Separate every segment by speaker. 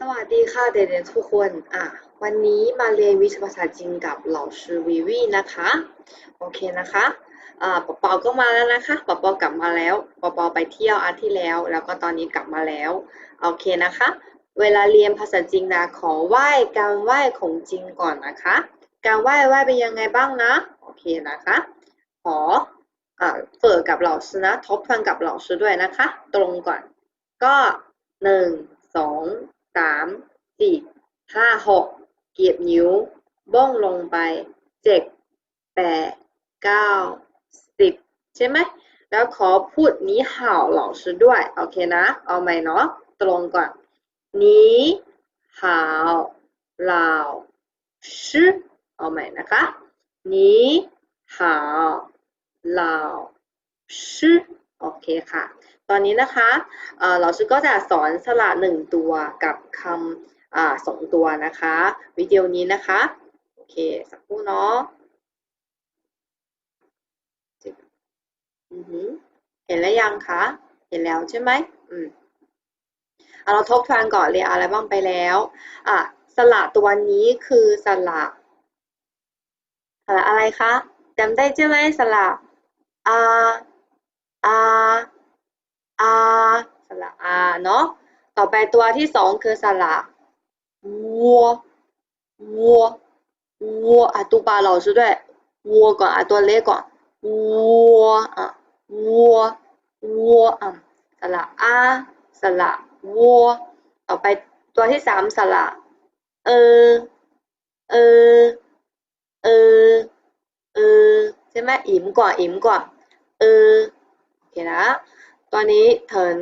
Speaker 1: สวัสดีค่ะเด็กๆทุกคนอะวันนี้มาเรียนวิชาภาษาจีนกับเหล่าชือวิวีนะคะโอเคนะคะอ่าปอปอก็มาแล้วนะคะปอปอกลับมาแล้วปอปอไปเที่ยวอาทิตย์ที่แล้ว แล้วก็ตอนนี้กลับมาแล้วโอเคนะคะ เวลาเรียนภาษาจีนนะขอไหว้การไหว้ของจีนก่อนนะคะ การไหว้ไหว้เป็นยังไงบ้างนะโอเคนะคะขออ่าเปิดกับเหล่าชือนะทบทวนกับเหล่าชือด้วยนะคะ ตรงก่อนก็หนึ่งสอง สามสี่ห้าหกเกียบนิ้ว บ้องลงไปเจ็ดแปดเก้าสิบใช่ไหมแล้วขอพูดนี้ห่าว老师ด้วยโอเคนะ เอาใหม่เนาะตรงก่อนนี้ห่าวเหล่าชื่อเอาใหม่นะคะนี้ห่าวเหล่าชื่อโอเคค่ะ ตอนนี้นะคะเราชื่อก็จะสอนสระหนึ่งตัวกับคำสองตัวนะคะ วิดีโอนี้นะคะ โอเค สักครู่เนาะเห็นแล้วยังคะ เห็นแล้วใช่ไหมอืมอะเราทบทวนก่อนเรียนอะไรบ้างไปแล้ว อะ สระตัวนี้คือสระสระอะไรคะจำได้ใช่ไหมสระอาอาอาสระอา เนาะต่อไปตัวที่สองคือสระวัววัววัวอะตูปลา老师ด้วยวัวก่อนอะตัวเล็กก่อนวัวอะวัววัวอะสระอาสระวัวต่อไปตัวที่สามสระเออเออเออเออใช่ไหมอิ่มกว่าอิ่มกว่าเออโอเคนะตัวนี้เถิน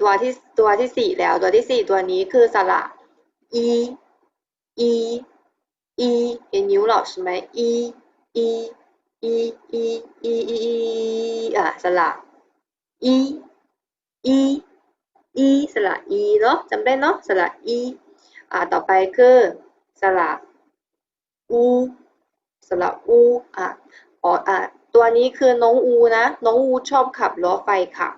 Speaker 1: ตัวที่ตัวที่สี่แล้วตัวที่สี่ตัวนี้คือสระอีอีอีเห็นนิ้วหรอใช่ไหมอีอีอีอีอีอีอีอะสระอีอีอีสระอีเนาะจำได้เนาะสระอีอ่าต่อไปคือสระอูสระอูอะอ๋ออะตัวนี้คือน้องอูนะ น้องอูชอบขับรถไฟค่ะ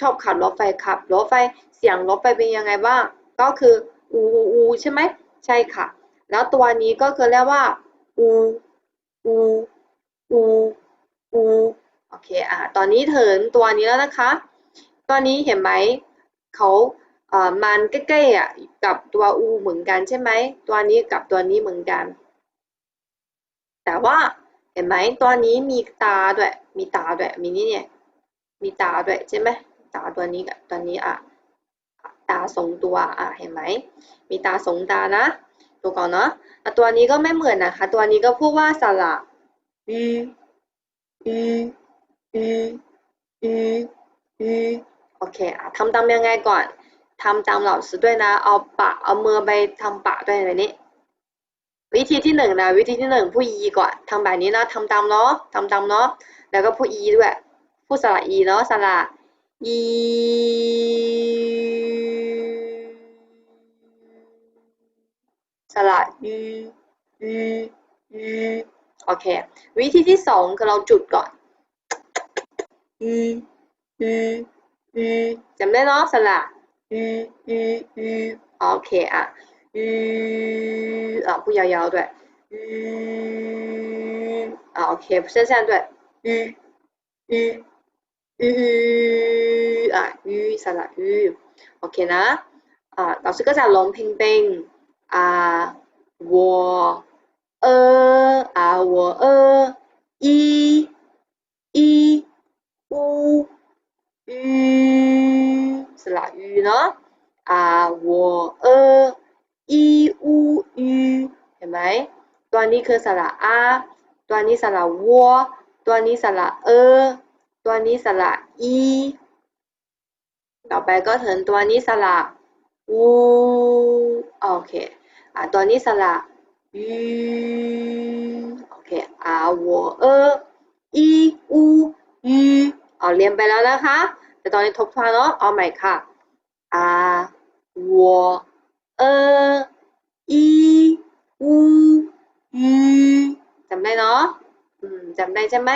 Speaker 1: ชอบขับรถไฟขับรถไฟเสียงรถไฟเป็นยังไงบ้างก็คืออูอูอูใช่ไหมใช่ค่ะ แล้วตัวนี้ก็คือเรียกว่าอูอูอูอูโอเคอะตอนนี้เถึงตัวนี้แล้วนะคะ ตัวนี้เห็นไหมเขาเอ่อมันใกล้ๆอะกับตัวอูเหมือนกันใช่ไหมตัวนี้กับตัวนี้เหมือนกัน แต่ว่าเห็นไหมตัวนี้มีตาด้วยมีตาด้วยมีนี่เนี่ยมีตาด้วยใช่ไหม ตาตัวนี้กับตัวนี้อะตาสองตัวอะเห็นไหมมีตาสองตานะดูก่อนเนาะตัวนี้ก็ไม่เหมือนนะคะ ตัวนี้ก็พูดว่าสระอืออืออืออืออือโอเคอะทำตามยังไงก่อนทำตามเหล่าซื้ด้วยนะ เอาปะเอามือไปทำปะด้วยแบบนี้วิธีที่หนึ่งนะวิธีที่หนึ่งผู้อีก่อนทำแบบนี้นะทำตามเนาะทำตามเนาะแล้วก็ผู้อีด้วย ผู้สระอีเนาะสระ อีสระอืออืออือโอเค วิธีที่สองคือเราจุดก่อนอืออืออือจำได้เนาะสระอืออืออือโอเคอะอืออะพูดยาวๆด้วยอืออะโอเคสั้นๆด้วยอือ อืออะอือสระอือโอเคนะอ่าเราก็จะร้องเพลงเป็นอ่าวัวเอออ่าวัวเอออีอีอูอือสระอือเนาะอ่าวัวเอออีอูอืเห็นไหมตัวนี้คือสระอาตัวนี้สระวัวตัวนี้สระเอ ตัวนี้สระอีต่อไปก็ถึงตัวนี้สระอูโอเคอ่าตัวนี้สระยูโอเคอ่าวัวเอออีอูยูเอาเรียนไปแล้วนะคะ แต่ตอนนี้ทบทวนเนาะเอาใหม่ค่ะอ่าวัวเอออีอูยูจำได้เนาะจำได้ใช่ไหม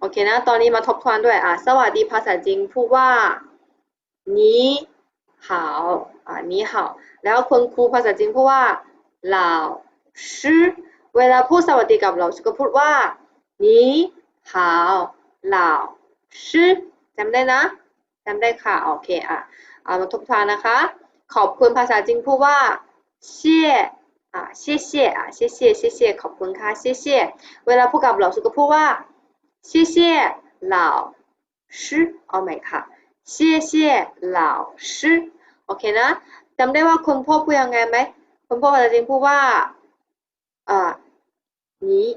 Speaker 1: โอเคนะ ตอนนี้มาทบทวนด้วย อ่ะ สวัสดีภาษาจีนพูดว่านี้好啊 อ่านี่好แล้วคุณครูภาษาจีนพูดว่าเหล่าชื่อเวลาพูดสวัสดีกับเราก็พูดว่านี่好เหล่าชื่อจำได้นะจำได้ค่ะโอเคอ่ะเอามาทบทวนนะคะ ขอบคุณภาษาจีนพูดว่าเชี่ยอ่าเชี่ยเชี่ยอ่ะเชี่ยเชี่ยเชี่ยเชี่ยขอบคุณค่ะเชี่ยเชี่ยเวลาพูดกับเราก็พูดว่า เชี่ยเชี่ยเหล่าชื่อเอาไหมค่ะเชี่ยเชี่ยเหล่าชื่อโอเคนะจำได้ว่าคุณพ่อพูดยังไงไหมคุณพ่อภาษาจีนพูดว่าอ่านี้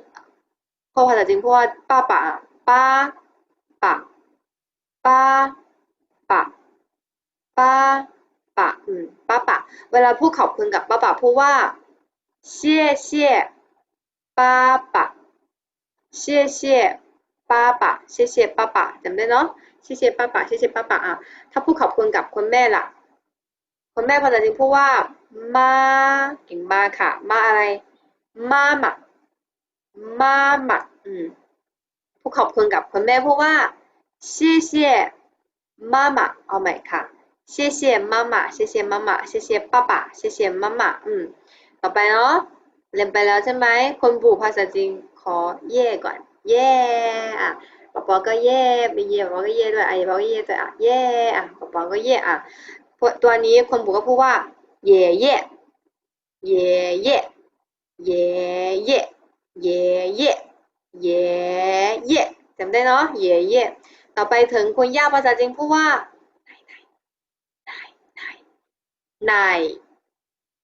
Speaker 1: พ่อภาษาจีนพูดว่าป้าป๋าป้าป๋าป้าป๋าป้าป๋าอืมป้าป๋าเวลาพูดขอบคุณกับป้าป๋าพูดว่า谢谢ป้าป๋า谢谢 ป้าป่ะเชี่ยเชี่ยป้าป่ะจำได้เนาะเชี่ยเชี่อะถ้าพูดขอบคุณกับคุแม่ล่ะคุณแม่ภาษาจีนพูดว่ามาเก่งมาค่ะ มาอะไร มาหมักมาหมักอืมขอบคุณกับคุแม่พูดว่า谢谢妈妈 oh my god 谢谢妈妈谢谢妈妈谢谢爸爸谢谢妈妈อืมต่อไปเนาะเรียนไปแล้วใช่ไหมคนบูภาษาจีนขอเย่ก่อน เย่ อะป๊าป๊าก็เย่ไปเย่ป๊าป๊าก็เย่ด้วยไอป๊าก็เย่ด้วยอะเย่อะป๊าป๊าก็เย่อะตัวนี้คนปู่ก็พูดว่า เย่เย่เย่เย่เย่เย่เย่เย่เย่เย่จำได้เนาะเย่เย่ต่อไปถึงคนย่าภาษาจีนพูดว่าไหนไหนไหน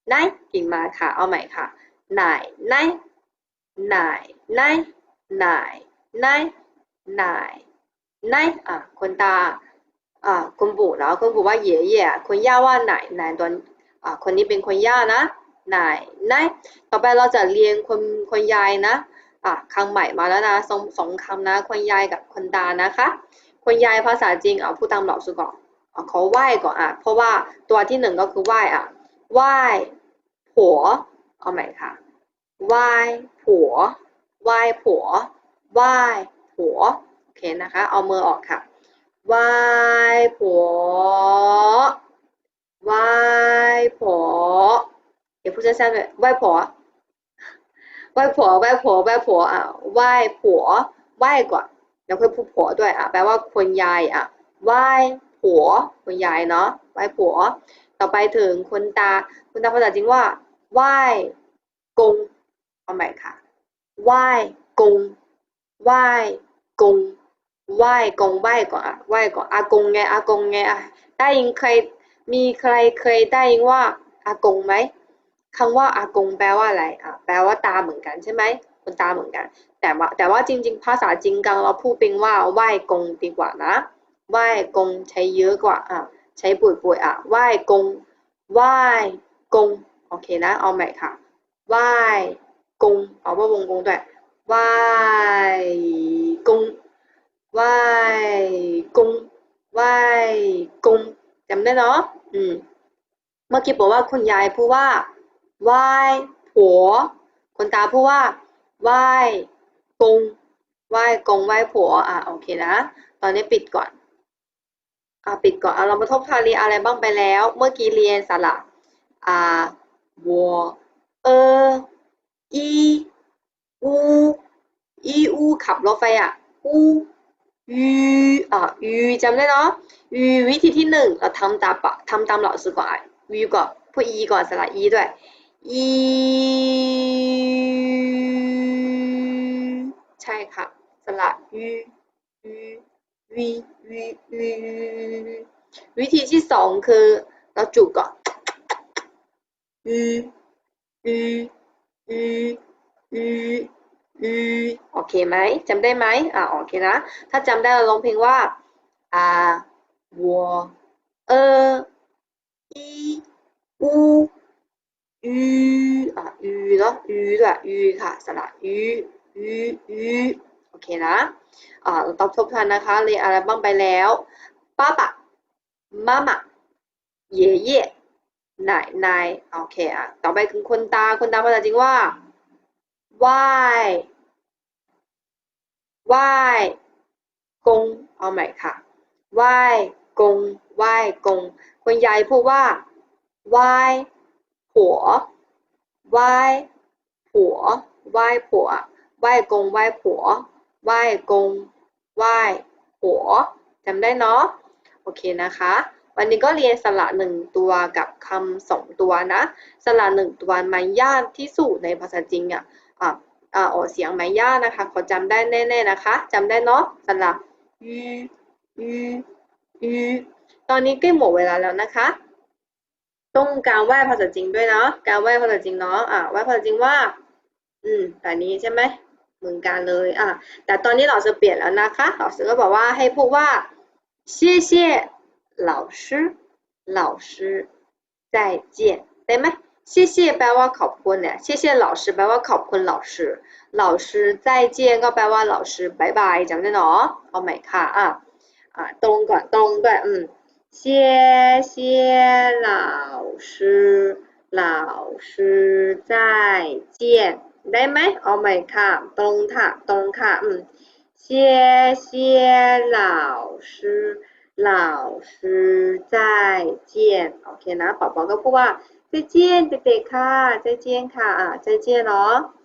Speaker 1: ไหนเก่งมาค่ะ เอาใหม่ค่ะไหนไหนไหนไหนไหนไหน ไหนไหนอะคนตาอ่าคุณปู่แล้วคุณปู่ว่าเย่เย่คนย่าว่าไหนไหนตัวอ่าคนนี้เป็นคนย่านะไหนไหนต่อไปเราจะเรียนคนคนยายนะอ่าคำใหม่มาแล้วนะสองสองคำนะคนยายกับคนตานะคะคนยายภาษาจีนอ่าพูดตามหลักสูตรก่อนอ่าเขาไหว้ก่อนอะเพราะว่าตัวที่หนึ่งก็คือไหว้อะไหว้ผัวเอาใหม่ค่ะไหว้ผัวไหว้ผัวไหว้ ผัวโอเคนะคะ เอามือออกค่ะวายผัววายผัวเดี๋ยวพูดสั้นๆเลยวายผัววายผัววายผัววายผัวอะวายผัววายก่อนแล้วค่อยพูดผัวด้วยอะแปลว่าคนยายอะวายผัวคนยายเนาะวายผัว ต่อไปถึงคนตาคนตาภาษาจีนว่าวายกงเอาใหม่ค่ะวายกงวาย กงไหว้กงไหว้ก่อนอะไหว้ก่อนอากงไงอากงไงอะได้ยินเคยมีใครเคยได้ยินว่าอากงไหมคำว่าอากงแปลว่าอะไรอะแปลว่าตาเหมือนกันใช่ไหมคนตาเหมือนกัน แต่ว่าแต่ว่าจริง ๆ ภาษาจีนกังเราพูดเป็นว่าไหว้กงดีกว่านะไหว้กงใช้เยอะกว่าอะใช้ป่วยๆอะไหว้กงไหว้กงโอเคนะเอาใหม่ค่ะไหว้กงเอาว่าวงกงด้วย ไหว้กงไหว้กงไหว้กงจำได้เนาะอืมเมื่อกี้บอกว่าคุณยายพูดว่าไหว้ผัวคุณตาพูดว่าไหว้กงไหว้กงไหว้ผัวอะโอเคนะ ตอนนี้ปิดก่อนอะปิดก่อนเอาเรามาทบทวนเรียนอะไรบ้างไปแล้ว เมื่อกี้เรียนสระอ่าวัวเอออี อูอีอูขับรถไฟอะอูยูอะยูจำได้เนาะยูวิธีที่หนึ่งเราทำตามปะทำตาม老师ก่อนอะยูก่อนพูดอีก่อนสระอีด้วยอีใช่ค่ะสระยูยูวีวีวีวิธีที่สองคือเราจุก่อนยูยูยู อืออือโอเคไหมจำได้ไหมอ่าโอเคนะ ถ้าจำได้เราร้องเพลงว่าอ่าวัวเอออีอูอืออ่าอือเนาะอือละอือค่ะสระอืออืออือโอเคนะอ่าเราตอบทบทวนนะคะเรียนอะไรบ้างไปแล้วป้าปะมามาเย่เย่า爷爷奶奶โอเคอะต่อไปคือคนตาคนตาภาษาจริงว่า ไหว้ไหว้กง เอาใหม่ค่ะไหว้กงไหว้กงคุณยายพูดว่าไหวผัวไหวผัวไหวผัวไหว้กงไหวผัวไหว้กงไหวผัวจำได้เนาะ โอเคนะคะ วันนี้ก็เรียนสระหนึ่งตัวกับคำสองตัวนะ สระหนึ่งตัวมันยากที่สุดในภาษาจีนอะ อ่าอ่าออกเสียงไม่ยากนะคะขอจำได้แน่ๆนะคะจำได้เนาะสระยูยูยูตอนนี้ใกล้หมดเวลาแล้วนะคะ ต้องการไหว้ภาษาจีนด้วยเนาะการไหว้ภาษาจีนเนาะอ่าไหว้ภาษาจีนว่า อืมแบบนี้ใช่ไหมเหมือนกันเลยอ่ะแต่ตอนนี้เราจะเปลี่ยนแล้วนะคะเราจะก็บอกว่าให้พูดว่า谢谢老师老师再见ได้ไหม 谢谢白娃考坡呢，谢谢老师，白娃考坡老师，老师再见，个白娃老师，拜拜，讲真的哦，我没卡啊，啊，东莞东对，嗯，谢谢老师，老师再见，来没，我没卡，东塔东塔，嗯，谢谢老师，老师再见，OK，拿宝宝个布啊。再见，贝贝卡，再见，卡，再见喽。